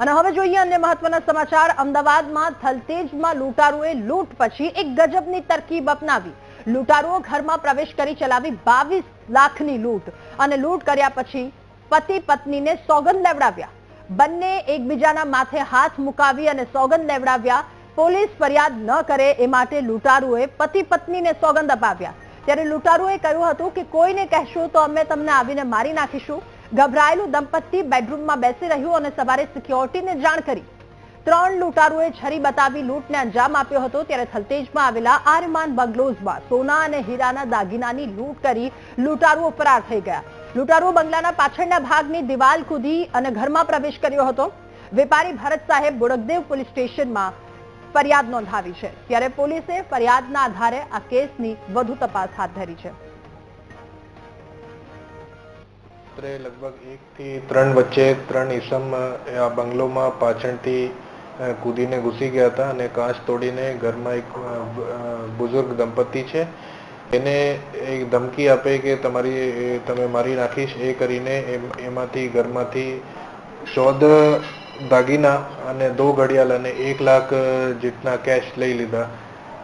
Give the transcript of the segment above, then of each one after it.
અને હવે જોઈએ અન્ય મહત્વના સમાચાર. અમદાવાદમાં થલતેજમાં લૂંટારુએ લૂંટ પછી એક ગજબની તરકીબ અપનાવી. લૂંટારુઓ ઘરમાં પ્રવેશ કરી ચલાવી બાવીસ લાખની લૂંટ અને લૂંટ કર્યા પછી પતિ પત્નીને સોગંદ લેવડાવ્યા. બંને એકબીજાના માથે હાથ મુકાવી અને સોગંદ લેવડાવ્યા. પોલીસ ફરિયાદ ન કરે એ માટે લૂંટારુએ પતિ પત્નીને સોગંદ અપાવ્યા. ત્યારે લૂંટારુએ કહ્યું હતું કે કોઈને કહેશું તો અમે તમને આવીને મારી નાખીશું. ગભરાયેલું દંપતી બેડરૂમમાં બેસી રહ્યું અને સવારે સિક્યોરિટીને જાણ કરી. ત્રણ લૂંટારુએ છરી બતાવી લૂંટને અંજામ આપ્યો હતો ત્યારે થલતેજમાં આવેલા આર્યમાન બંગલોઝમાં સોના અને હીરાના દાગીનાની લૂંટ કરી લૂંટારુઓ ફરાર થઈ ગયા. લૂંટારુઓ બંગલાના પાછળના ભાગની દિવાલ કૂદી અને ઘરમાં પ્રવેશ કર્યો હતો. વેપારી ભરત સાહેબ બોડકદેવ પોલીસ સ્ટેશનમાં ફરિયાદ નોંધાવી છે. ત્યારે પોલીસે ફરિયાદના આધારે આ કેસની વધુ તપાસ હાથ ધરી છે. રાત્રે લગભગ એકથી ત્રણ વચ્ચે ત્રણ ઈસમ આ બંગલોમાં પાછળથી કૂદીને ઘૂસી ગયા હતા અને કાચ તોડીને ઘરમાં એક બુઝુર્ગ દંપતી છે. એને એક ધમકી આપે કે તમારી તમે મારી નાખીશ, એ કરીને એમ- એમાંથી ઘરમાંથી ચૌદ દાગીના અને દો ઘડિયાળ અને એક લાખ જેટલા કેશ લઈ લીધા.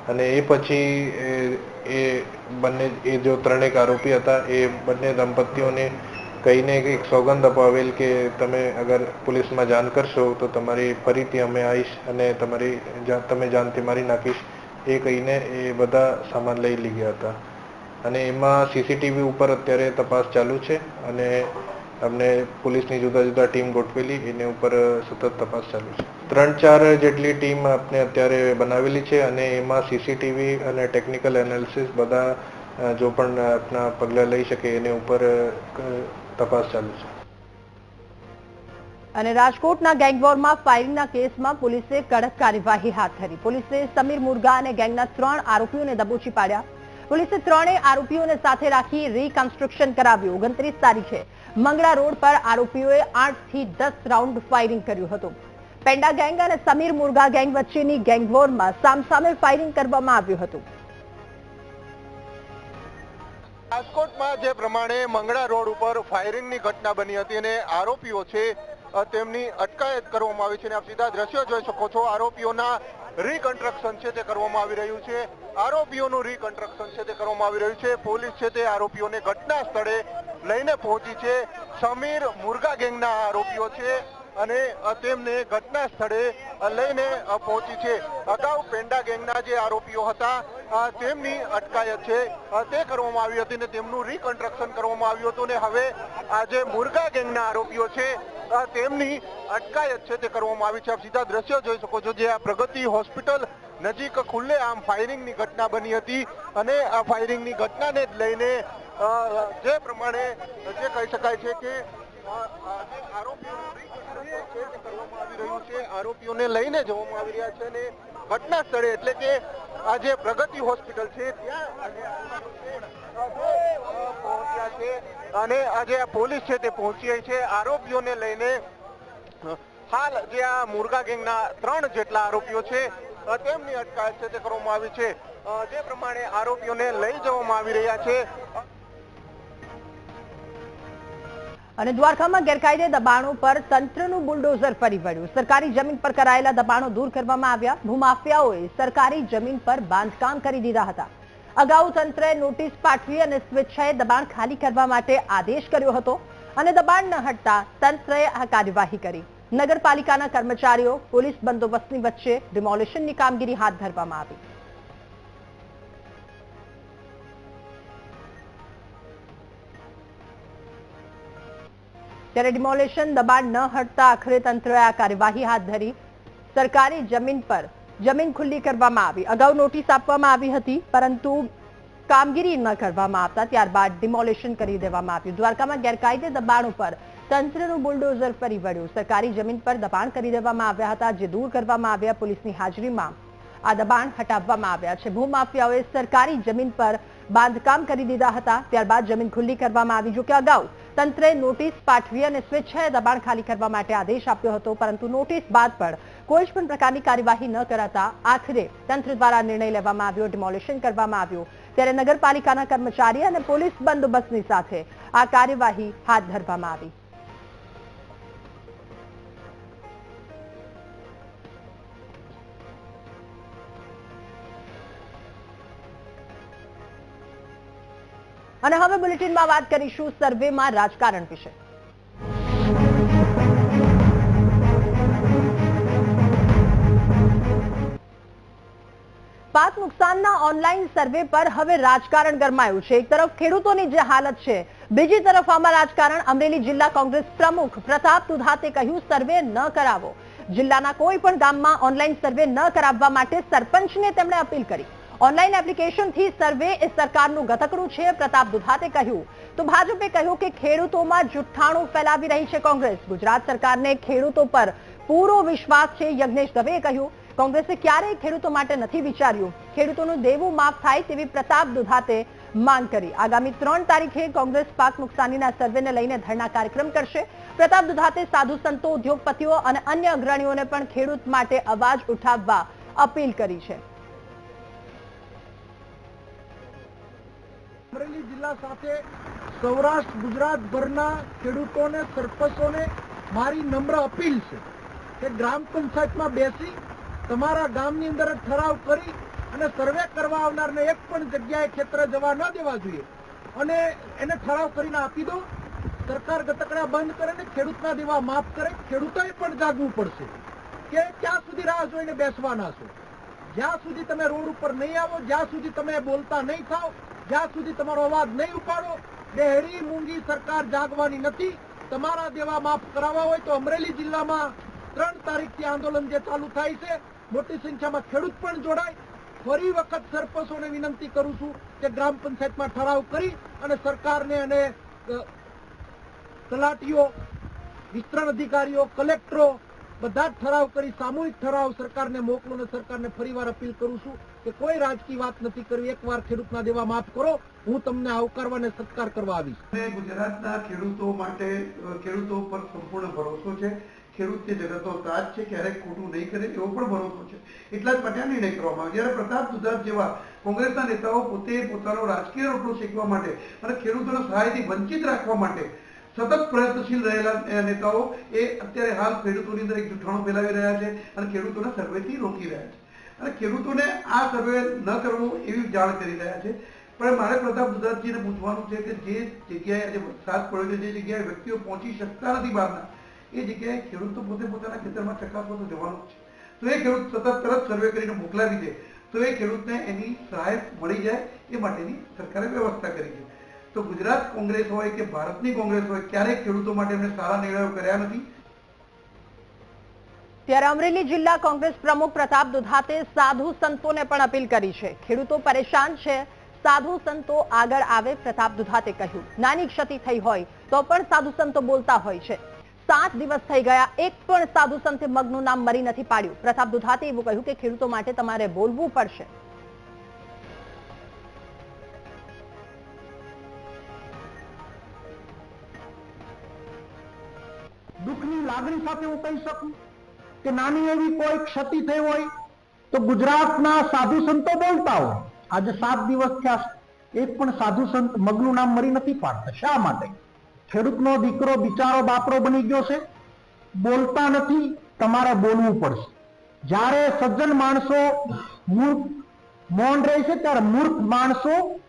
અને એ પછી એ બંને, એ જો ત્રણેક આરોપી હતા, એ બંને દંપતીઓને કહીને એક સોગંદ અપાવેલ કે તમે અગર પોલીસમાં જાણ કરશો તો તમારી ફરીથી અમે આવીશ અને તમારી તમે જાનથી મારી નાખીશ. એ કહીને એ બધા સામાન લઈ લઈ ગયા હતા. અને એમાં સીસીટીવી ઉપર અત્યારે તપાસ ચાલુ છે અને અમને પોલીસની જુદા જુદા ટીમ ગોઠવેલી, એની ઉપર સતત તપાસ ચાલુ છે. ત્રણ ચાર જેટલી ટીમ આપણે અત્યારે બનાવેલી છે અને એમાં સીસીટીવી અને ટેકનિકલ એનાલિસિસ બધા જો પણ આપણા પગલાં લઈ શકે, એની ઉપર તપાસ ચાલુ છે. અને રાજકોટના ગેંગવોરમાં ફાયરિંગના કેસમાં પોલીસે કડક કાર્યવાહી હાથ ધરી. પોલીસે સમીર મુરગા અને ગેંગના ત્રણ આરોપીઓને દબોચી પાડ્યા. પોલીસે ત્રણેય આરોપીઓને સાથે રાખી રીકન્સ્ટ્રક્શન કરાવ્યું. ઓગણત્રીસ તારીખે મંગળા રોડ પર આરોપીઓએ આઠથી દસ રાઉન્ડ ફાયરિંગ કર્યું હતું. પેંડા ગેંગ અને સમીર મુરગા ગેંગ વચ્ચેની ગેંગવોરમાં સામસામે ફાયરિંગ કરવામાં આવ્યું હતું. રાજકોટમાં જે પ્રમાણે મંગળા રોડ ઉપર ફાયરિંગની ઘટના બની હતી અને આરોપીઓ છે તેમની અટકાયત કરવામાં આવી છે અને આપ સીધા દ્રશ્યો જોઈ શકો છો. આરોપીઓના રીકન્સ્ટ્રક્શન છે તે કરવામાં આવી રહ્યું છે. આરોપીઓનું રીકન્સ્ટ્રક્શન છે તે કરવામાં આવી રહ્યું છે. પોલીસ છે તે આરોપીઓને ઘટના સ્થળે લઈને પહોંચી છે. સમીર મુર્ગા ગેંગના આરોપીઓ છે અને તેમને ઘટના સ્થળે લઈને પહોંચી છે. અગાઉ પેંડા ગેંગના જે આરોપીઓ હતા તેમની અટકાયત છે. તે કરવામાં આવી હતી અને તેમનું રીકન્સ્ટ્રક્શન કરવામાં આવ્યું હતું અને હવે આ જે મુરગા ગેંગના આરોપીઓ છે તેમની અટકાયત છે તે કરવામાં આવી છે. આપ સીધા દ્રશ્યો જોઈ શકો છો જે આ પ્રગતિ હોસ્પિટલ નજીક ખુલ્લે આમ ફાયરિંગની ઘટના બની હતી અને આ ફાયરિંગની ઘટનાને જ લઈને જે પ્રમાણે જે કહી શકાય છે કે આરોપીઓને લઈને જવામાં આવી રહ્યા છે અને ઘટના સ્થળે એટલે કે આ જે પ્રગતિ હોસ્પિટલ છે આજે અને આજે આ પોલીસ છે તે પહોંચી રહી છે. આરોપીઓને લઈને હાલ જે આ મુરગા ગેંગના ત્રણ જેટલા આરોપીઓ છે તેમની અટકાયત છે તે કરવામાં આવી છે. જે પ્રમાણે આરોપીઓને લઈ જવામાં આવી રહ્યા છે. અને દ્વારકામાં ગેરકાયદે દબાણો પર તંત્રનું બુલડોઝર ફરી વળ્યું. સરકારી જમીન પર કરાયેલા દબાણો દૂર કરવામાં આવ્યા. ભૂમાફિયાઓએ સરકારી જમીન પર બાંધકામ કરી દીધા હતા. અગાઉ તંત્રએ નોટિસ પાઠવી અને સ્વેચ્છાએ દબાણ ખાલી કરવા માટે આદેશ કર્યો હતો અને દબાણ ન હટતા તંત્રએ આ કાર્યવાહી કરી. નગરપાલિકાના કર્મચારીઓ, પોલીસ બંદોબસ્તની વચ્ચે ડિમોલિશનની કામગીરી હાથ ધરવામાં આવી. ત્યારે ડિમોલેશન દબાણ ન હટતા આખરે તંત્રએ આ કાર્યવાહી હાથ ધરી. સરકારી જમીન પર જમીન ખુલ્લી કરવામાં આવી. અગાઉ નોટિસ આપવામાં આવી હતી, પરંતુ કામગીરી ન કરવામાં આવતા. ત્યારબાદ ડિમોલેશન કરી દેવામાં આવ્યું. દ્વારકામાં ગેરકાયદે દબાણ ઉપર તંત્રનું બુલડોઝર ફરી વળ્યું. સરકારી જમીન પર દબાણ કરી દેવામાં આવ્યા હતા, જે દૂર કરવામાં આવ્યા. પોલીસની હાજરીમાં આ દબાણ હટાવવામાં આવ્યા છે. ભૂમાફિયાઓએ સરકારી જમીન પર બાંધકામ કરી દીધા હતા. ત્યારબાદ જમીન ખુલ્લી કરવામાં આવી. જોકે અગાઉ તંત્રે નોટિસ પાઠવી અને સ્વેચ્છાએ દબાણ ખાલી કરવા માટે આદેશ આપ્યો હતો, પરંતુ નોટિસ બાદ પણ કોઈ પણ પ્રકારની કાર્યવાહી ન કરાતા આખરે તંત્ર દ્વારા નિર્ણય લેવામાં આવ્યો, ડિમોલિશન કરવામાં આવ્યું. ત્યારે નગરપાલિકાના કર્મચારી અને પોલીસ બંદોબસ્તની સાથે આ કાર્યવાહી હાથ ધરવામાં આવી. અને હવે બુલેટિનમાં વાત કરીશું સર્વેમાં રાજકારણ વિશે. પાક નુકસાનના ઓનલાઈન સર્વે પર હવે રાજકારણ ગરમાયું છે. એક તરફ ખેડૂતોની જે હાલત છે, બીજી તરફ આમાં રાજકારણ. અમરેલી જિલ્લા કોંગ્રેસ પ્રમુખ પ્રતાપ તુધાતે કહ્યું, સર્વે ન કરાવો. જિલ્લાના કોઈ પણ ગામમાં ઓનલાઈન સર્વે ન કરાવવા માટે સરપંચને તેમણે અપીલ કરી. ઓનલાઈન એપ્લિકેશનથી સર્વે એ સરકારનું ગતકડું છે, પ્રતાપ દુધાતે કહ્યું. તો ભાજપે કહ્યું કે ખેડૂતોમાં જુઠ્ઠાણું ફેલાવી રહી છે કોંગ્રેસ. ગુજરાત સરકારને ખેડૂતો પર પૂરો વિશ્વાસ છે, યજ્ઞેશ દવેએ કહ્યું. કોંગ્રેસે ક્યારેય ખેડૂતો માટે નથી વિચાર્યું. ખેડૂતોનું દેવું માફ થાય તેવી પ્રતાપ દુધાતે માંગ કરી. આગામી ત્રણ તારીખે કોંગ્રેસ પાક નુકસાનીના સર્વેને લઈને ધરણા કાર્યક્રમ કરશે. પ્રતાપ દુધાતે સાધુ સંતો, ઉદ્યોગપતિઓ અને અન્ય અગ્રણીઓને પણ ખેડૂત માટે અવાજ ઉઠાવવા અપીલ કરી છે. અમરેલી જિલ્લા સાથે સૌરાષ્ટ્ર, ગુજરાતભરના ખેડૂતોને, સરપંચોને મારી નમ્ર અપીલ છે કે ગ્રામ પંચાયતમાં બેસી, તમારા ગામની અંદર ઠરાવ કરી અને સર્વે કરવા આવનારને એક પણ જગ્યાએ ક્ષેત્ર જવા ન દેવા જોઈએ. અને એને ઠરાવ કરીને આપી દો. સરકાર ગતકડા બંધ કરે ને ખેડૂતના દેવા માફ કરે. ખેડૂતોએ પણ જાગવું પડશે કે ક્યાં સુધી રાહ જોઈને બેસવાના છો? જ્યાં સુધી તમે રોડ ઉપર નહીં આવો, જ્યાં સુધી તમે બોલતા નહીં થાવ જ્યાં સુધી તમારો અવાજ નહીં ઉપાડો, ડેહરી મૂંગી સરકાર જાગવાની નથી. તમારા દેવા માફ કરાવવા હોય તો અમરેલી જિલ્લામાં ત્રણ તારીખથી આંદોલન જે ચાલુ થાય છે, મોટી સંખ્યામાં ખેડૂત પણ જોડાય. ફરી વખત સરપંચોને વિનંતી કરું છું કે ગ્રામ પંચાયતમાં ઠરાવ કરી અને સરકારને અને તલાટીઓ, વિસ્તરણ અધિકારીઓ, કલેક્ટરો બધા ઠરાવ કરી, સામૂહિક ઠરાવ સરકારને મોકલો અને સરકારને ફરીવાર અપીલ કરું છું કે કોઈ રાજકીય વાત નથી કરવી. એકવાર ખેડૂતના દેવા માફ કરો. હું તમને આવકારવા અને સત્કાર કરવા આવીશ. ગુજરાતના ખેડૂતો માટે ખેડૂતો પર સંપૂર્ણ ભરોસો છે. ખેડૂતની જગતનો તાજ છે, ક્યારેક ખોટું નહીં કરે એવો પણ ભરોસો છે. એટલા જ માટે નિર્ણય કરવામાં આવ્યો. જ્યારે પ્રતાપ દુધાત જેવા કોંગ્રેસના નેતાઓ પોતે પોતાનો રાજકીય રોટલો શેકવા માટે અને ખેડૂતોને સહાયથી વંચિત રાખવા માટે સતત પ્રયત્નશીલ રહેલા નેતાઓ એ અત્યારે હાલ ખેડૂતોની અંદર એક જૂઠાણું ફેલાવી રહ્યા છે અને ખેડૂતોને સર્વેથી રોકી રહ્યા છે. અને ખેડૂતોને આ સર્વે ન કરવું એવી જાણ કરી રહ્યા છે. પણ મારે પ્રતાપ દુધાતજીને પૂછવાનું છે કે જે જગ્યાએ આજે વરસાદ પડ્યો છે, જે જગ્યાએ વ્યક્તિઓ પહોંચી શકતા નથી બહારના, એ જગ્યાએ ખેડૂતો પોતે પોતાના ખેતરમાં ચકાસવા તો જવાનું છે. તો એ ખેડૂત સતત તરત સર્વે કરીને મોકલાવી દે, તો એ ખેડૂતને એની સહાય મળી જાય, એ માટેની સરકારે વ્યવસ્થા કરી છે. તો ગુજરાત કોંગ્રેસ હોય કે ભારતની કોંગ્રેસ હોય ક્યારેય ખેડૂતો માટે એમણે સારા નિર્ણયો કર્યા નથી. ત્યારે અમરેલી જિલ્લા કોંગ્રેસ પ્રમુખ પ્રતાપ દુધાતે સાધુ સંતોને પણ અપીલ કરી છે. ખેડૂતો પરેશાન છે. સાધુ સંતો આગળ આવે, પ્રતાપ દુધાતે કહ્યું. નાની ક્ષતિ થઈ હોય, તો પણ સાધુ સંતો બોલતા હોય છે. સાત દિવસ થઈ ગયા, એક પણ સાધુ સંતે મગનું નામ મરી નથી પાડ્યું. પ્રતાપ દુધાતે એવું કહ્યું કે ખેડૂતો માટે તમારે બોલવું પડશે. દુઃખની લાગણી સાથે હું કહી શકું કે નાની એવી કોઈ ક્ષતિ થઈ હોય તો ગુજરાતના સાધુ સંતો બોલતા હોય. આજે સાત દિવસ થયા એક પણ સાધુ સંત મગનું નામ મરી નથી પાડતા. શા માટે? ખેડૂતનો દીકરો, બિચારો બાપરો બની ગયો છે. બોલતા નથી, તમારે બોલવું પડશે. જ્યારે સજ્જન માણસો મૂર્ખ, મૌન રહે છે, ત્યારે મૂર્ખ માણસો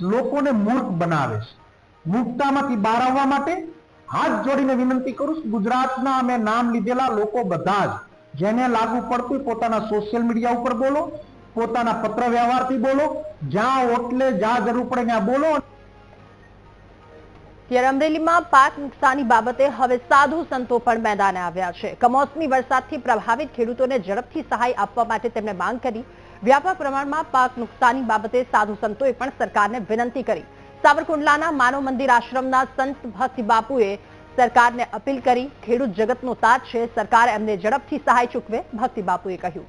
લોકોને મૂર્ખ બનાવે છે. મૂર્ખતામાંથી બહાર આવવા માટે હાથ જોડીને વિનંતી કરું છું, ગુજરાતના અમે નામ લીધેલા લોકો બધા જ, જેને લાગુ પડતું પોતાના સોશિયલ મીડિયા ઉપર બોલો, પોતાના પત્ર વ્યવહારથી બોલો, જ્યાં ઓટલે જ્યાં જરૂર પડે ત્યાં બોલો. ત્યારે અમરેલીમાં પાક નુકસાની બાબતે હવે સાધુ સંતો પણ મેદાને આવ્યા છે. કમોસમી વરસાદથી પ્રભાવિત ખેડૂતોને ઝડપથી સહાય આપવા માટે તેમણે માંગ કરી. વ્યાપક પ્રમાણમાં પાક નુકસાની બાબતે સાધુ સંતોએ પણ સરકારને વિનંતી કરી. સાવરકુંડલાના માનવ મંદિર આશ્રમના સંત ભક્ત બાપુએ સરકારને અપીલ કરી, ખેડૂત જગતનો સાથ છે, સરકાર એમને ઝડપથી સહાય ચૂકવે, ભક્તિ બાપુએ કહ્યું.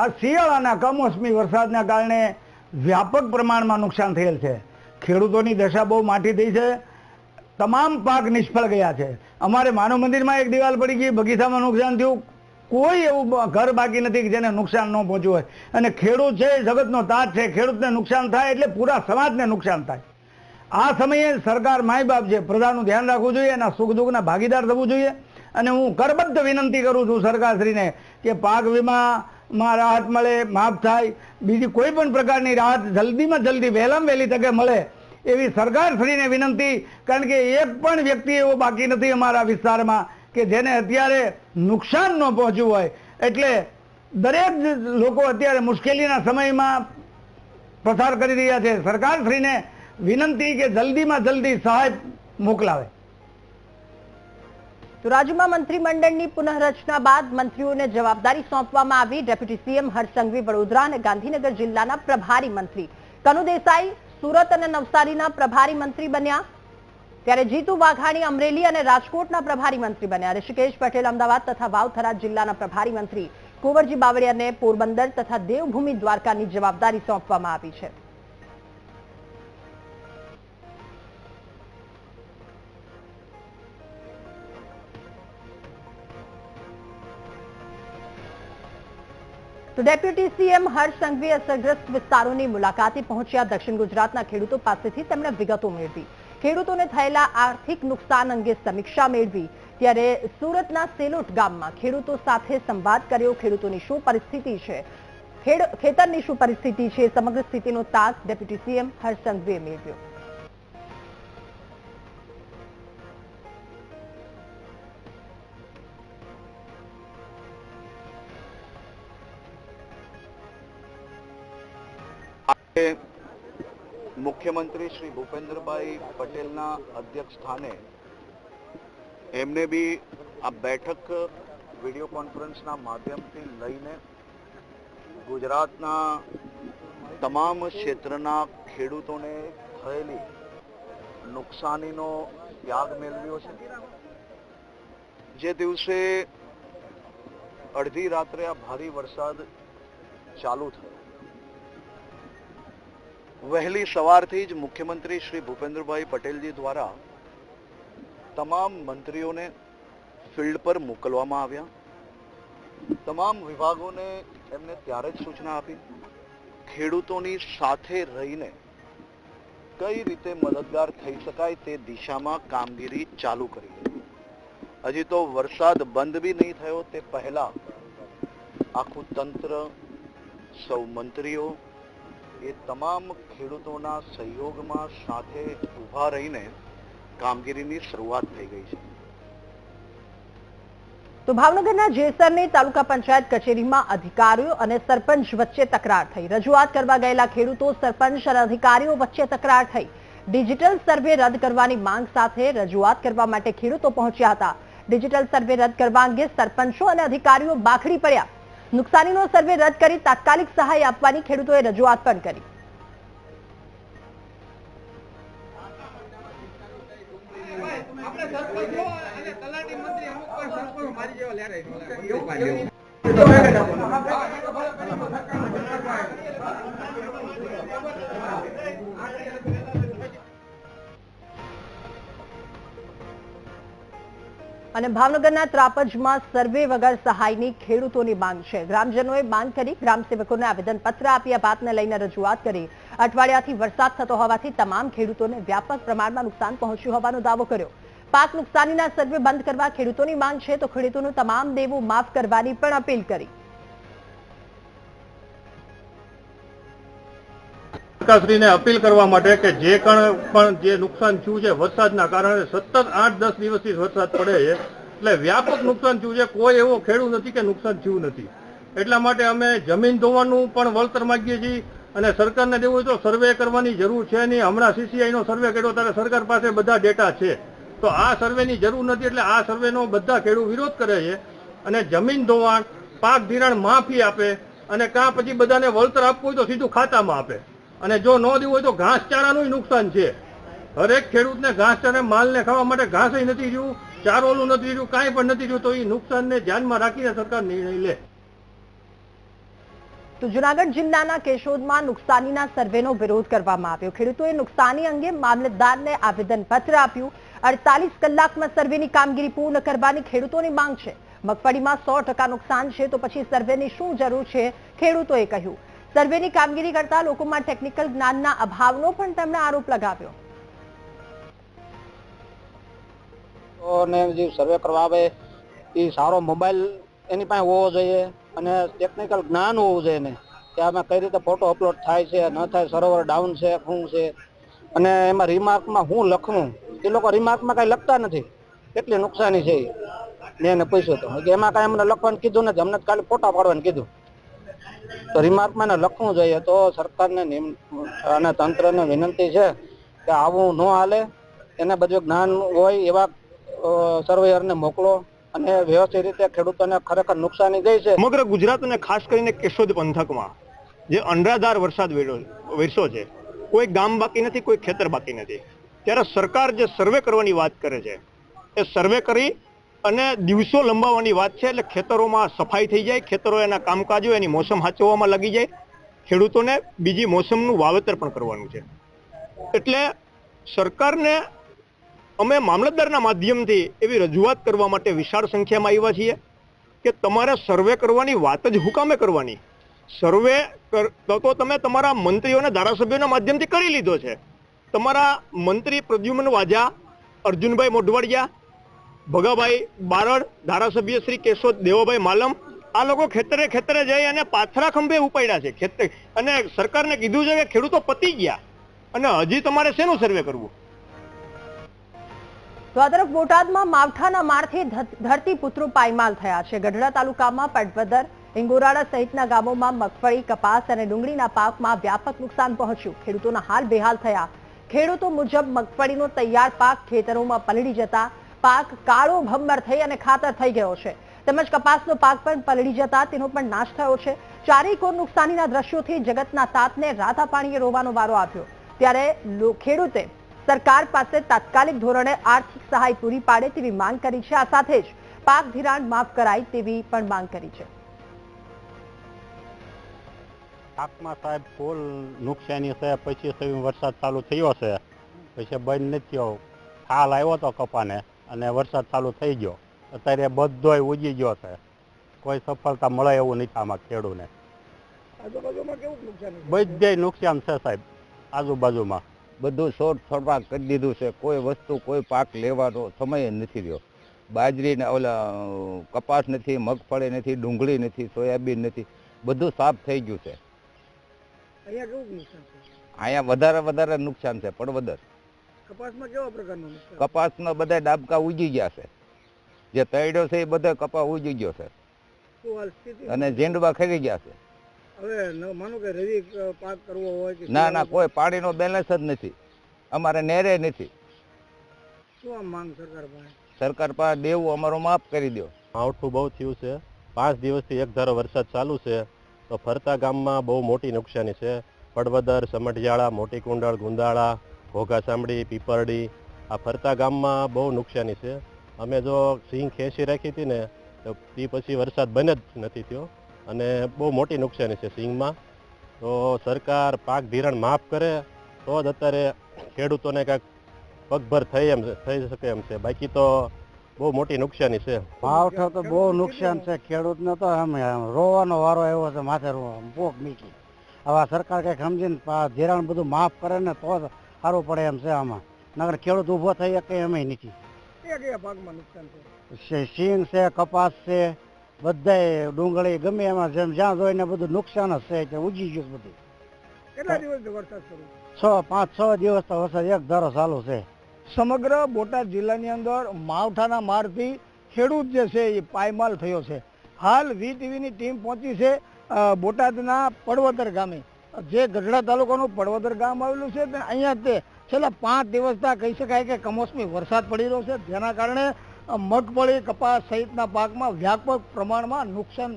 આ શિયાળાના કમોસમી વરસાદના કારણે વ્યાપક પ્રમાણમાં નુકસાન થયેલ છે. ખેડૂતોની દશા બહુ માઠી થઈ છે. તમામ પાક નિષ્ફળ ગયા છે. અમારે માનવ મંદિરમાં એક દિવાલ પડી ગઈ, બગીચામાં નુકસાન થયું. કોઈ એવું ઘર બાકી નથી કે જેને નુકસાન ન પહોંચ્યું હોય. અને ખેડૂત છે જગતનો તાજ છે, ખેડૂતને નુકસાન થાય એટલે પૂરા સમાજને નુકસાન થાય. આ સમયે સરકાર માય બાપ છે, પ્રજાનું ધ્યાન રાખવું જોઈએ, એના સુખ દુઃખના ભાગીદાર થવું જોઈએ. અને હું કરબદ્ધ વિનંતી કરું છું સરકારશ્રીને કે પાક વીમામાં રાહત મળે, માફ થાય. બીજી કોઈ પણ પ્રકારની રાહત જલ્દીમાં જલ્દી વહેલામાં વહેલી તકે મળે એવી સરકાર શ્રીને વિનંતી. કારણ કે એક પણ વ્યક્તિ એવો બાકી નથી અમારા વિસ્તારમાં. કે જેને અત્યારે નુકસાન ન પહોંચ્યું હોય. એટલે દરેક લોકો અત્યારે મુશ્કેલીના સમયમાં પસાર કરી રહ્યા છે. સરકારશ્રીને વિનંતી કે જલ્દીમાં જલ્દી સહાય મોકલાવે. તો રાજ્યમાં મંત્રીમંડળની પુનઃરચના બાદ મંત્રીઓને જવાબદારી સોંપવામાં આવી. ડેપ્યુટી સીએમ હર્ષ વડોદરા અને ગાંધીનગર જિલ્લાના પ્રભારી મંત્રી. કનુ દેસાઈ સુરત અને નવસારીના પ્રભારી મંત્રી બન્યા. ત્યારે જીતુ વાઘાણી અમરેલી અને રાજકોટના પ્રભારી મંત્રી બન્યા. ઋષિકેશ, પટેલ, અમદાવાદ તથા વાવથરા જિલ્લાના પ્રભારી મંત્રી કુંવરજી બાવળિયાને પોરબંદર તથા દેવભૂમિ દ્વારકાની જવાબદારી સોંપવામાં આવી છે. તો ડેપ્યુટી સીએમ હર્ષ સંઘવી અસરગ્રસ્ત વિસ્તારોની મુલાકાતે પહોંચ્યા. દક્ષિણ ગુજરાતના ખેડૂતો પાસેથી તેમણે વિગતો મેળવી. ખેડૂતોને થયેલા આર્થિક નુકસાન અંગે સમીક્ષા મેળવી ત્યારે સુરતના સેલોટ ગામમાં ખેડૂતો સાથે સંવાદ કર્યો. ખેડૂતોની શું પરિસ્થિતિ છે? ખેતરની શું પરિસ્થિતિ છે? સમગ્ર સ્થિતિનો તાગ ડેપ્યુટી સીએમ હર્ષ સંઘવીએ મેળવ્યો. મુખ્યમંત્રી શ્રી ભૂપેન્દ્રભાઈ પટેલના અધ્યક્ષ સ્થાને એમને બી આ બેઠક વીડિયો કોન્ફરન્સના માધ્યમથી લઈને ગુજરાતના તમામ ક્ષેત્રના ખેડૂતોને થયેલી નુકસાનીનો ત્યાગ મેળવ્યો છે. જે દિવસે અડધી રાત્રે આ ભારે વરસાદ ચાલુ થયો. વહેલી સવારથી જ મુખ્યમંત્રી શ્રી ભૂપેન્દ્રભાઈ પટેલજી દ્વારા તમામ મંત્રીઓને ફિલ્ડ પર મોકલવામાં આવ્યા. તમામ વિભાગોને એમને ત્યારે જ સૂચના આપી. ખેડૂતોની સાથે રહીને કઈ રીતે મદદગાર થઈ શકાય તે દિશામાં કામગીરી ચાલુ કરી. હજી તો વરસાદ બંધ બી નહીં થયો તે પહેલા આખું તંત્ર, સૌ મંત્રીઓ એ તમામ ખેડૂતોના સહયોગમાં સાથે ઊભા રહીને કામગીરીની શરૂઆત થઈ ગઈ છે. તો ભાવનગરના જેસરની તાલુકા પંચાયત કચેરીમાં અધિકારીઓ અને સરપંચ વચ્ચે તકરાર થઈ. રજૂઆત કરવા ગયેલા ખેડૂતો, સરપંચ અને અધિકારીઓ વચ્ચે તકરાર થઈ. ડિજિટલ સર્વે રદ કરવાની માંગ સાથે રજૂઆત કરવા માટે ખેડૂતો પહોંચ્યા હતા. ડિજિટલ સર્વે રદ કરવા અંગે સરપંચો અને અધિકારીઓ બાખડી પડ્યા. નુકસાનીનો સર્વે રદ કરી તાત્કાલિક સહાય આપવાની ખેડૂતોએ રજૂઆત પણ કરી. અને ભાવનગરના ત્રાપજમાં સર્વે વગર સહાયની ખેડૂતોની માંગ છે. ગ્રામજનોએ માંગ કરી ગ્રામસેવકોને આવેદનપત્ર આપી આ વાતને લઈને રજૂઆત કરી. અઠવાડિયાથી વરસાદ થતો હોવાથી તમામ ખેડૂતોને વ્યાપક પ્રમાણમાં નુકસાન પહોંચ્યું હોવાનો દાવો કર્યો. પાક નુકસાનીના સર્વે બંધ કરવા ખેડૂતોની માંગ છે તો ખેડૂતોનું તમામ દેવું માફ કરવાની પણ અપીલ કરી. સરકારશ્રીને અપીલ કરવા માટે કે જે કણ પણ જે નુકસાન થયું છે વરસાદના કારણે સતત આઠ દસ દિવસથી વરસાદ પડે છે. એટલે વ્યાપક નુકસાન થયું છે. કોઈ એવો ખેડૂત નથી કે નુકસાન થયું નથી. એટલા માટે અમે જમીન ધોવાનું પણ વળતર માંગીએ છીએ અને સરકારને દેવું હોય તો સર્વે કરવાની જરૂર છે નહીં. હમણાં સીસીઆઈનો સર્વે કર્યો ત્યારે સરકાર પાસે બધા ડેટા છે. તો આ સર્વેની જરૂર નથી એટલે આ સર્વેનો બધા ખેડૂત વિરોધ કરે છે. અને જમીન ધોવાણ, પાક ધિરાણ માફી આપે અને કાં પછી બધાને વળતર આપવું હોય તો સીધું ખાતામાં આપે. અને જો ન દેવું હોય તો ઘાસચારાનું નુકસાન છે. હરેક ખેડૂતને ઘાસચારા માલને ખાવા માટે ઘાસ નથી રહ્યું, ચારોલું નથી રહ્યું, કાંઈ પણ નથી રહ્યું, તો એ નુકસાનને ધ્યાનમાં રાખીને સરકાર નિર્ણય લે. તો જુનાગઢ જિલ્લાના કેશોદમાં નુકસાનીના સર્વેનો વિરોધ કરવામાં આવ્યો. ખેડૂતોએ નુકસાની અંગે મામલતદારને આવેદનપત્ર આપ્યું. અડતાલીસ કલાકમાં સર્વેની કામગીરી પૂર્ણ કરવાની ખેડૂતોની માંગ છે. મગફળીમાં સો નુકસાન છે, તો પછી સર્વેની શું જરૂર છે, ખેડૂતોએ કહ્યું. સર્વેની કામગીરી કરતા લોકોમાં ટેકનિકલ જ્ઞાનના અભાવનો પણ તેમણે આરોપ લગાવ્યો. અને જે સર્વે કરવા આવે, એ સારો મોબાઈલ એની પાસે હોવો જોઈએ અને ટેકનિકલ જ્ઞાન હોવું જોઈએ ને કે આમાં કઈ રીતે ફોટો અપલોડ થાય છે, ન થાય સર્વર ડાઉન છે, શું છે? અને એમાં રિમાર્કમાં હું લખવું એ લોકો રિમાર્કમાં કઈ લખતા નથી. કેટલી નુકસાની છે મેં એને પૂછ્યું કે એમાં કાંઈ અમને લખવાનું કીધું નથી. અમને તો ખાલી ફોટા પાડવાનું કીધું. તો રિમાર્કમાં એને લખવું જોઈએ. તો સરકારને અને તંત્રને વિનંતી છે કે આવું ન હાલે. એને બધું જ્ઞાન હોય એવા સર્વેયરને મોકલો અને વ્યવસ્થિત રીતે ખેડૂતોને ખરેખર નુકસાની જાય છે. સમગ્ર ગુજરાત અને ખાસ કરીને કેશોદ પંથકમાં, જે અંડરાધાર વરસાદ વરસ્યો છે, કોઈ ગામ બાકી નથી, કોઈ ખેતર બાકી નથી. ત્યારે સરકાર જે સર્વે કરવાની વાત કરે છે, એ સર્વે કરી અને દિવસો લંબાવવાની વાત છે, એટલે ખેતરોમાં સફાઈ થઈ જાય, ખેતરો એના કામકાજો, એની મોસમ હાચવવામાં લાગી જાય. ખેડૂતોને બીજી મોસમનું વાવેતર પણ કરવાનું છે. એટલે સરકારને અમે મામલતદારના માધ્યમથી એવી રજૂઆત કરવા માટે વિશાળ સંખ્યામાં આવ્યા છીએ કે તમારે સર્વે કરવાની વાત જ હુકામે કરવાની. સર્વે તો તમે તમારા મંત્રીઓને ધારાસભ્યોના માધ્યમથી કરી લીધો છે. તમારા મંત્રી પ્રદ્યુમન વાજા, અર્જુનભાઈ મોઢવાડિયા ભગાભાઈ બારડ, ધારાસભ્ય શ્રી કેશોદ દેવાભાઈ માલમ, આ લોકો ખેતરે ખેતરે જઈ અને પાથરા ખંભે ઉપાડ્યા છે. ખેતર અને સરકારને કીધું છે કે ખેડૂતો પતી ગયા અને હજી તમારે શેનું સર્વે કરવું? તો બોટાદમાં માવઠાના મારથી ધરતીપુત્રો પાયમાલ થયા છે. ગઢડા તાલુકામાં પડવદર ઇંગોરાળા સહિતના ગામોમાં મગફળી, કપાસ અને ડુંગળીના પાકમાં વ્યાપક નુકસાન પહોંચ્યું. ખેડૂતોના હાલ બેહાલ થયા. ખેડૂતો મુજબ મગફળીનો તૈયાર પાક ખેતરોમાં પલળી જતા પાક કાળો ભંબર થઈ અને ખાતર થઈ ગયો છે. તેમજ કપાસનો પાક પણ પલળી જતા તેનો પણ નાશ થયો છે. ચારેય કોર નુકસાનીના દ્રશ્યોથી જગતના તાતને રાતા પાણીએ રોવાનો વારો આવ્યો. ત્યારે ખેડૂતે સરકાર પાસે તાત્કાલિક ધોરણે આર્થિક સહાય પૂરી પાડે તેવી માંગ કરી છે. આ સાથે જ પાક ધિરાણ માફ કરાય તેવી પણ માંગ કરી છે. પાકમાં સાહેબ ફૂલ નુકસાની છે, પછી વરસાદ ચાલુ થયો છે. પછી બંધ નથી થયો. હાલ આવ્યો હતો કપાને. અને વરસાદ ચાલુ થઈ ગયો. અત્યારે બધોય ઉજી ગયો છે. કોઈ સફળતા મળે એવું નથી આમાં ખેડૂને. આજુબાજુમાં નુકસાન બધે નુકસાન છે સાહેબ આજુબાજુમાં. બધું શોર્ટ શોર્ટમાં કરી દીધું છે. કોઈ વસ્તુ કોઈ પાક લેવાનો સમય નથી રહ્યો. બાજરી ઓલા કપાસ નથી મગફળી નથી ડુંગળી નથી સોયાબીન નથી. બધું સાફ થઈ ગયું છે. અહીંયા છે? અહીંયા વધારે વધારે નુકસાન છે પડવદર કપાસમાં કેવા પ્રકારનું નુકસાન? કપાસના બધા ડાબકા ઉજી ગયા છે. જે તૈડો છે એ બધો કપા ઉજી ગયો છે. અને ઝીંડવા ખરી ગયા છે. હવે માનો કે રવિ પાક કરવો હોય કે ના ના કોઈ પાણીનો બેલેન્સ જ નથી. અમારે નેરે નથી. શું આમ માંગ સરકાર પાસે? સરકાર પાસે દેવું અમારું માફ કરી દો. માવઠું બહુ થયું છે. પાંચ દિવસથી એક ધારો વરસાદ ચાલુ છે તો ફરતા ગામમાં બહુ મોટી નુકસાની છે. પડવદર સમઢિયાળા મોટી કુંડળ ગુંદાળા ઘોઘા સાંભળી, પીપરડી, આ ફરતા ગામમાં બહુ નુકસાની છે. અમે જો સિંગ ખેંચી રાખી હતી ને, તો એ પછી વરસાદ બને જ નથી થયો. અને બહુ મોટી નુકસાની છે સિંગમાં તો સરકાર પાક ધિરાણ માફ કરે, તો જ અત્યારે ખેડૂતોને કાંઈક પગભર થઈ એમ, થઈ શકે એમ છે. બાકી તો બહુ મોટી નુકસાની છે. માવઠો તો બહુ નુકસાન છે. ખેડૂતને તો આમ રોવાનો વારો આવ્યો છે, માથે પોક મીકી. હવે સરકાર કંઈક સમજીને ધિરાણ બધું માફ કરે ને, તો જ સારું પડે એમ છે આમાં. નગર ખેડૂત ઊભો થઈ શકે એમ નથી. કયા કયા પાકમાં નુકસાન છે? સિંગ છે કપાસ છે બધાય ડુંગળી ગમે એમાં જેમ જ્યાં જોઈને બધું નુકસાન જ છે એટલે ઉજી ગયું બધું. કેટલા દિવસથી વરસાદ શરૂ? છ પાંચ છ દિવસ તો વરસાદ એક ધારો ચાલુ છે. સમગ્ર બોટાદ જિલ્લાની અંદર માવઠાના મારથી ખેડૂત જે છે એ પાયમાલ થયો છે. હાલ વી ટીવીની ટીમ પહોંચી છે બોટાદના પડવતર ગામે. જે ગઢડા તાલુકાનું પડવદર ગામ આવેલું છે તે અહીંયા તે છેલ્લા પાંચ દિવસના કહી શકાય કે કમોસમી વરસાદ પડી રહ્યો છે. જેના કારણે મગફળી, કપાસ સહિતના પાકમાં વ્યાપક પ્રમાણમાં નુકસાન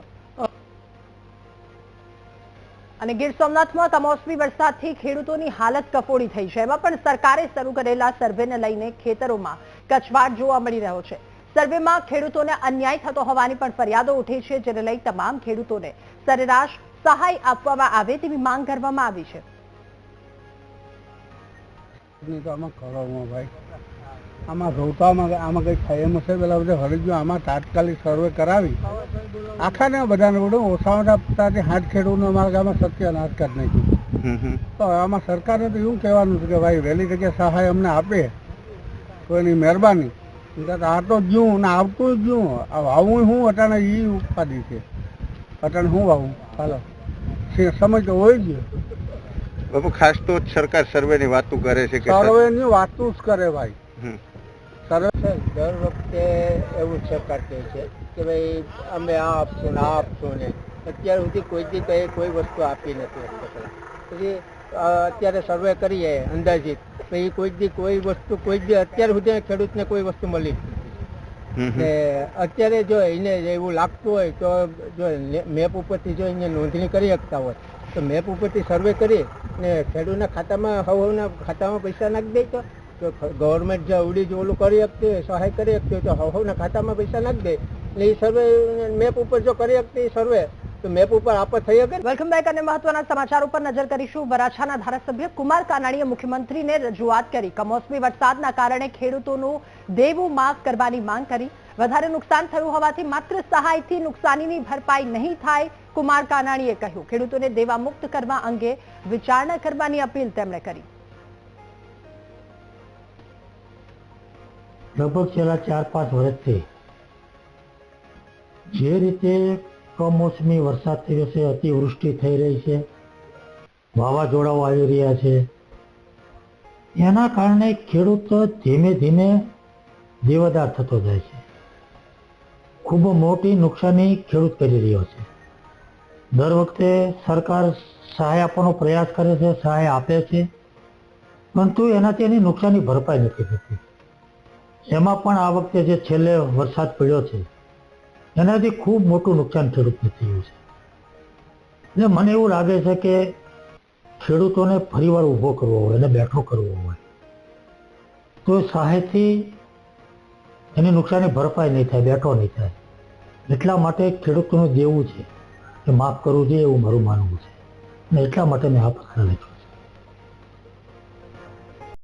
અને ગીર સોમનાથમાં કમોસમી વરસાદથી ખેડૂતોની હાલત કફોડી થઈ છે. એમાં પણ સરકારે શરૂ કરેલા સર્વેને લઈને ખેતરોમાં કચવાટ જોવા મળી રહ્યો છે. સર્વેમાં ખેડૂતોને અન્યાય થતો હોવાની પણ ફરિયાદો ઉઠી છે, જેને લઈ તમામ ખેડૂતોને સરેરાશ સહાય આપવામાં આવે તેવી માંગ કરવામાં આવી છે. તો આમાં કરવામાં ભાઈ. આમાં રોતામાં આમાં કંઈક થાય એમ હશે? પેલા બધા હરજ્યો આમાં તાત્કાલિક સર્વે કરાવી. આખા ને બધાને બધું ઓછામાં ઓછા હાથ ખેડૂતને અમારા ગામમાં સત્ય નાશ કરી નાખ્યું. તો આમાં સરકારને તો એવું કહેવાનું છે કે ભાઈ વહેલી તકે સહાય અમને આપે. તો એની મહેરબાની આ તો જ્યું ને આવતું જ જ્યું આવું શું અટાણે એ ઉપાધિ છે. અટણ હું આવું? હાલો. સમજ તો હોય જ. બાપુ ખાસ તો સરકાર સર્વેની વાતો કરે છે કે સર્વેની વાતું જ કરે ભાઈ. સર્વે દર વખતે એવું સરકાર કહે છે કે ભાઈ અમે આ આપશું ને આ આપશું ને. અત્યાર સુધી કોઈ દી કંઈ કોઈ વસ્તુ આપી નથી પછી અત્યારે સર્વે કરીએ અંદાજિત. પછી કોઈ દી કોઈ વસ્તુ કોઈ અત્યાર સુધી ખેડૂતને કોઈ વસ્તુ મળી ને અત્યારે જો એને એવું લાગતું હોય તો જો મેપ ઉપરથી જો એને નોંધણી કરી શકતા હોય, તો મેપ ઉપરથી સર્વે કરી ને ખેડૂતના ખાતામાં હવ હવના ખાતામાં પૈસા નાખી દે તો તો ગવર્મેન્ટ જે અવડી જો ઓલું કરી શકતી હોય, સહાય કરી શકતી હોય તો હવ હવના ખાતામાં પૈસા નાખી દે. એ સર્વે મેપ ઉપર જો કરી શકતી સર્વે તો મેપ ઉપર આપત થઈ શકે વેલકમ બેક અને મહત્વના સમાચાર ઉપર નજર કરીશું. વરાછાના ધારાસભ્ય કુમાર કાનાણીએ મુખ્યમંત્રીને રજૂઆત કરી. કમોસમી વરસાદના કારણે ખેડૂતોનું દેવું માફ કરવાની માંગ કરી. વધારે નુકસાન થયું હોવાથી માત્ર સહાયથી નુકસાનીની ભરપાઈ નહીં થાય કુમાર કાનાણીએ કહ્યું. ખેડૂતોને દેવા મુક્ત કરવા અંગે વિચારણા કરવાની અપીલ તેમણે કરી. લગભગ છેલ્લા ચાર પાંચ વર્ષથી જે રીતે કમોસમી વરસાદ થયો છે, અતિવૃષ્ટિ થઈ રહી છે, વાવાઝોડાઓ આવી રહ્યા છે. એના કારણે ખેડૂત ધીમે ધીમે દેવાદાર થતો જાય છે. ખૂબ મોટી નુકસાની ખેડૂત કરી રહ્યો છે. દર વખતે સરકાર સહાય આપવાનો પ્રયાસ કરે છે, સહાય આપે છે, પરંતુ એનાથી એની નુકસાની ભરપાઈ નથી થતી. એમાં પણ આ વખતે જે છેલ્લે વરસાદ પડ્યો છે એનાથી ખૂબ મોટું નુકસાન ખેડૂતને થયું છે. એટલે મને એવું લાગે છે કે ખેડૂતોને ફરીવાર ઊભો કરવો હોય એને બેઠો કરવો હોય તો સહાયથી એની નુકસાની ભરપાઈ નહીં થાય, બેઠો નહીં થાય. એટલા માટે ખેડૂતોનું દેવું છે કે માફ કરવું જોઈએ એવું મારું માનવું છે. અને એટલા માટે મેં આ પત્ર લખ્યું.